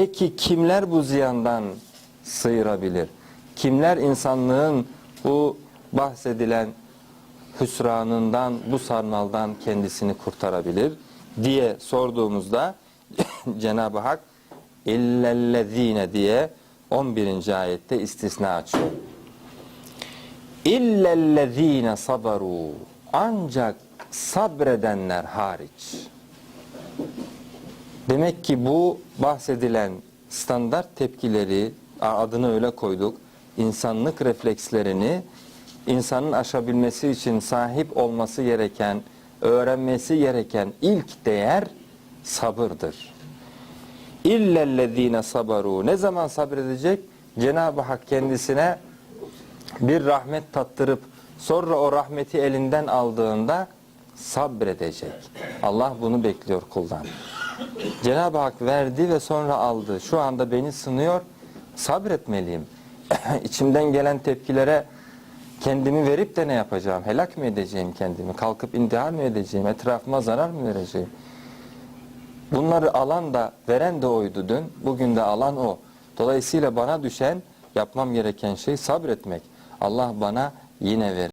Peki kimler bu ziyandan sıyırabilir? Kimler insanlığın bu bahsedilen hüsranından, bu sarmaldan kendisini kurtarabilir diye sorduğumuzda Cenab-ı Hak illellezine diye 11. ayette istisna açıyor. İllellezine sabaru ancak sabredenler hariç. Demek ki bu bahsedilen standart tepkileri adını öyle koyduk. insanlık reflekslerini insanın aşabilmesi için sahip olması gereken, öğrenmesi gereken ilk değer sabırdır. İllellezine sabaru. Ne zaman sabredecek? Cenab-ı Hak kendisine bir rahmet tattırıp sonra o rahmeti elinden aldığında sabredecek. Allah bunu bekliyor kuldan. Cenab-ı Hak verdi ve sonra aldı. Şu anda beni sınıyor. Sabretmeliyim. İçimden gelen tepkilere kendimi verip de ne yapacağım? Helak mı edeceğim kendimi? Kalkıp intihar mı edeceğim? Etrafıma zarar mı vereceğim? Bunları alan da veren de oydu dün. Bugün de alan o. Dolayısıyla bana düşen yapmam gereken şey sabretmek. Allah bana yine verir.